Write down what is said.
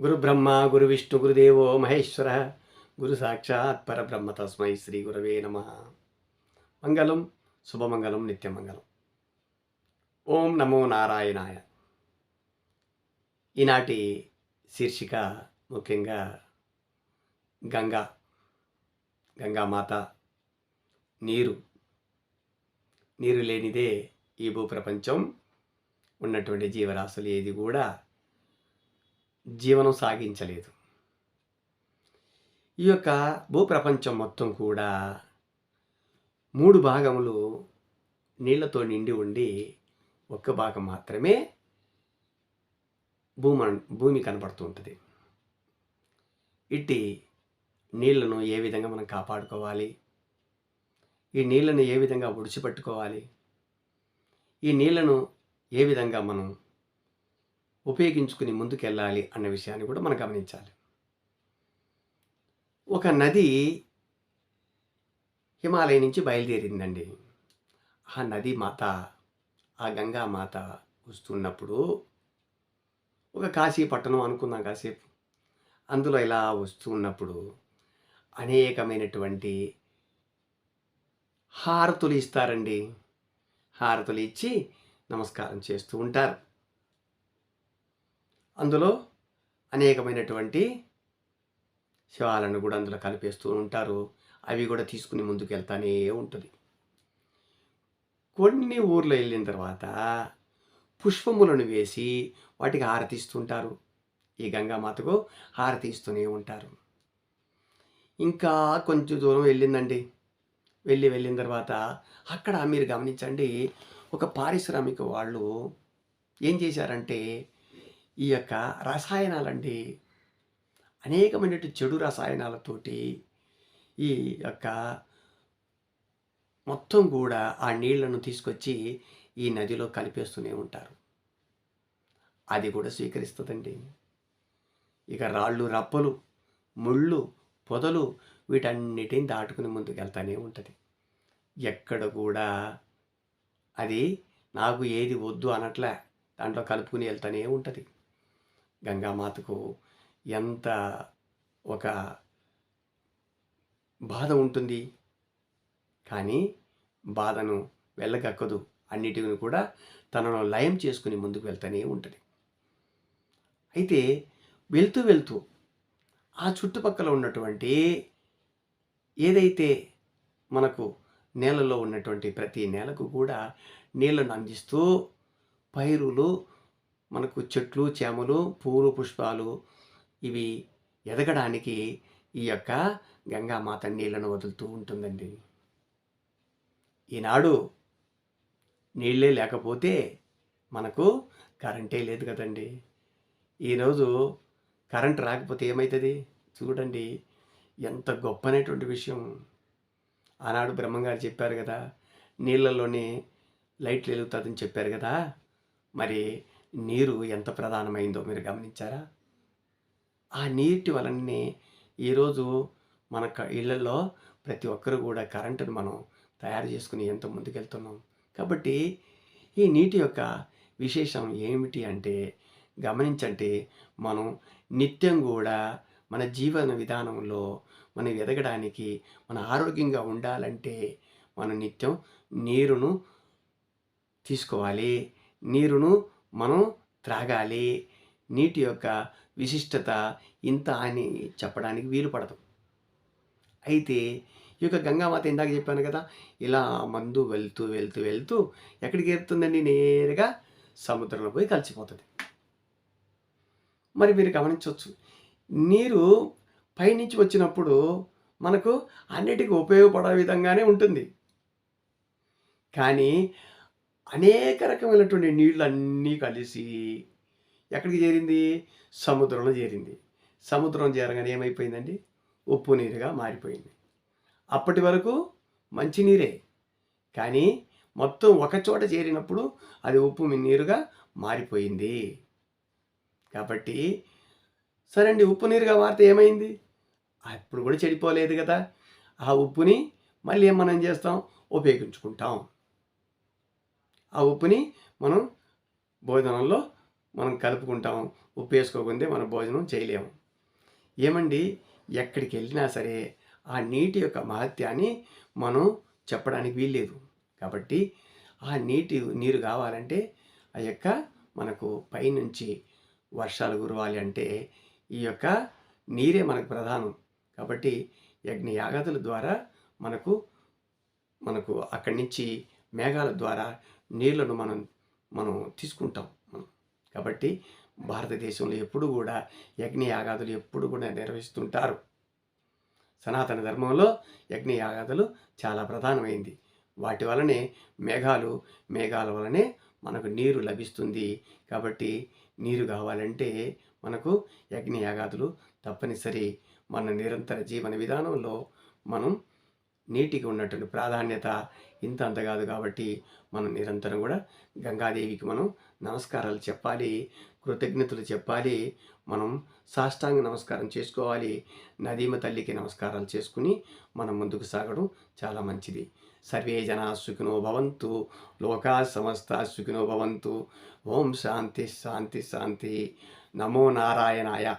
గురు బ్రహ్మ గురు విష్ణు గురుదేవో మహేశ్వర గురు సాక్షాత్ పరబ్రహ్మ తస్మై శ్రీ గురవే నమ. మంగళం శుభమంగళం నిత్యమంగళం. ఓం నమో నారాయణాయ. ఈనాటి శీర్షిక ముఖ్యంగా గంగా గంగామాత నీరు. నీరు లేనిదే ఈ భూప్రపంచం ఉన్నటువంటి జీవరాశులు ఏది కూడా జీవనం సాగించలేదు. ఈ యొక్క భూప్రపంచం మొత్తం కూడా మూడు భాగములు నీళ్ళతో నిండి ఉండి ఒక్క భాగం మాత్రమే భూమ భూమి కనపడుతూ ఉంటుంది. ఇట్టి నీళ్ళను ఏ విధంగా మనం కాపాడుకోవాలి? ఈ నీళ్ళను ఏ విధంగా ఉడిచిపెట్టుకోవాలి ఈ నీళ్ళను ఏ విధంగా మనం ఉపయోగించుకుని ముందుకెళ్ళాలి అన్న విషయాన్ని కూడా మనం గమనించాలి. ఒక నది హిమాలయ నుంచి బయలుదేరిందండి. ఆ నది మాత ఆ గంగా మాత వస్తున్నప్పుడు ఒక కాశీ పట్టణం అనుకుందాం కాసేపు. అందులో ఇలా వస్తూ ఉన్నప్పుడు అనేకమైనటువంటి హారతులు ఇస్తారండి. హారతులు ఇచ్చి నమస్కారం చేస్తూ ఉంటారు. అందులో అనేకమైనటువంటి శివాలను కూడా అందులో కలిపేస్తూ ఉంటారు. అవి కూడా తీసుకుని ముందుకు వెళ్తానే ఉంటుంది. కొన్ని ఊర్లో వెళ్ళిన తర్వాత పుష్పములను వేసి వాటికి హారతిస్తుంటారు. ఈ గంగామాతకు హారతిస్తూనే ఉంటారు. ఇంకా కొంచెం దూరం వెళ్ళిందండి. వెళ్ళి వెళ్ళిన తర్వాత అక్కడ మీరు గమనించండి ఒక పారిశ్రామిక వాళ్ళు ఏం చేశారంటే ఈ యొక్క రసాయనాలండి అనేకమైనటువంటి చెడు రసాయనాలతోటి ఈ యొక్క మొత్తం కూడా ఆ నీళ్ళను తీసుకొచ్చి ఈ నదిలో కలిపేస్తూనే ఉంటారు. అది కూడా స్వీకరిస్తుందండి. ఇక రాళ్ళు రప్పలు ముళ్ళు పొదలు వీటన్నిటిని దాటుకుని ముందుకు వెళ్తానే ఉంటుంది. ఎక్కడ కూడా అది నాకు ఏది వద్దు అనట్లే దాంట్లో కలుపుకుని వెళ్తానే ఉంటుంది. గంగామాతకు ఎంత ఒక బాధ ఉంటుంది. కానీ బాధను వెళ్ళగక్కదు. అన్నిటిని కూడా తనను లయం చేసుకుని ముందుకు వెళ్తూనే ఉంటుంది. అయితే వెళ్తూ వెళ్తూ ఆ చుట్టుపక్కల ఉన్నటువంటి ఏదైతే మనకు నేలలో ఉన్నటువంటి ప్రతి నేలకు కూడా నీళ్ళను అందిస్తూ పైరులు మనకు చెట్లు చేమలు పూలు పుష్పాలు ఇవి ఎదగడానికి ఈ యొక్క గంగామాత నీళ్ళను వదులుతూ ఉంటుందండి. ఈనాడు నీళ్ళే లేకపోతే మనకు కరెంటే లేదు కదండి. ఈరోజు కరెంట్ రాకపోతే ఏమవుతుంది చూడండి ఎంత గొప్ప అనేటువంటి విషయం. ఆనాడు బ్రహ్మంగారు చెప్పారు కదా నీళ్ళలోనే లైట్లు వెలుగుతుందని చెప్పారు కదా మరి నీరు ఎంత ప్రధానమైందో మీరు గమనించారా? ఆ నీటి వలననే ఈరోజు మన ఇళ్ళలో ప్రతి ఒక్కరు కూడా కరెంటును మనం తయారు చేసుకుని ఎంత ముందుకెళ్తున్నాం. కాబట్టి ఈ నీటి యొక్క విశేషం ఏమిటి అంటే గమనించంటే మనం నిత్యం కూడా మన జీవన విధానంలో మనం ఎదగడానికి మన ఆరోగ్యంగా ఉండాలంటే మనం నిత్యం నీరును తీసుకోవాలి. నీరును మనం త్రాగాలి. నీటి యొక్క విశిష్టత ఇంత అని చెప్పడానికి వీలు పడదు. అయితే ఈ యొక్క గంగామాత ఇందాక చెప్పాను కదా ఇలా మందు వెళ్తూ వెళ్తూ వెళ్తూ ఎక్కడికి ఏరుతుందండి నేరుగా సముద్రంలో పోయి కలిసిపోతుంది. మరి మీరు గమనించవచ్చు నీరు పైనుంచి వచ్చినప్పుడు మనకు అన్నిటికీ ఉపయోగపడే విధంగానే ఉంటుంది. కానీ అనేక రకమైనటువంటి నీళ్ళు అన్నీ కలిసి ఎక్కడికి చేరింది? సముద్రంలో చేరింది. సముద్రం చేరగానే ఏమైపోయిందండి? ఉప్పు నీరుగా మారిపోయింది. అప్పటి వరకు మంచినీరే కానీ మొత్తం ఒక చోట చేరినప్పుడు అది ఉప్పు నీరుగా మారిపోయింది. కాబట్టి సరే అండి ఉప్పు నీరుగా మారితే ఏమైంది? అప్పుడు కూడా చెడిపోలేదు కదా. ఆ ఉప్పుని మళ్ళీ ఏం మనం చేస్తాం? ఉపయోగించుకుంటాం. ఆ ఉప్పుని మనం భోజనంలో మనం కలుపుకుంటాం. ఉప్పు వేసుకోకుందే మనం భోజనం చేయలేము. ఏమండి? ఎక్కడికి వెళ్ళినా సరే ఆ నీటి యొక్క మహత్యాన్ని మనం చెప్పడానికి వీల్లేదు. కాబట్టి ఆ నీటి నీరు కావాలంటే ఆ యొక్క మనకు పైనుంచి వర్షాలు కురవాలి అంటే ఈ యొక్క నీరే మనకు ప్రధానం. కాబట్టి యజ్ఞ యాగాదుల ద్వారా మనకు మనకు అక్కడి నుంచి మేఘాల ద్వారా నీళ్ళను మనం మనం తీసుకుంటాం. కాబట్టి భారతదేశంలో ఎప్పుడు కూడా యజ్ఞ యాగాదులు ఎప్పుడు కూడా నిర్వహిస్తుంటారు. సనాతన ధర్మంలో యజ్ఞ యాగాదులు చాలా ప్రధానమైంది. వాటి వలనే మేఘాలు మేఘాల వలనే మనకు నీరు లభిస్తుంది. కాబట్టి నీరు కావాలంటే మనకు యజ్ఞ యాగాదులు తప్పనిసరి. మన నిరంతర జీవన విధానంలో మనం నీటికి ఉన్నటువంటి ప్రాధాన్యత ఇంత అంత కాదు కాబట్టి మనం నిరంతరం కూడా గంగాదేవికి మనం నమస్కారాలు చెప్పాలి కృతజ్ఞతలు చెప్పాలి మనం సాష్టాంగ నమస్కారం చేసుకోవాలి నదీమ తల్లికి నమస్కారాలు చేసుకుని మనం ముందుకు సాగడం చాలా మంచిది. సర్వే జనా సుఖినో భవంతు లోకా సమస్త సుఖినో భవంతు. ఓం శాంతి శాంతి శాంతి. నమో నారాయణాయ.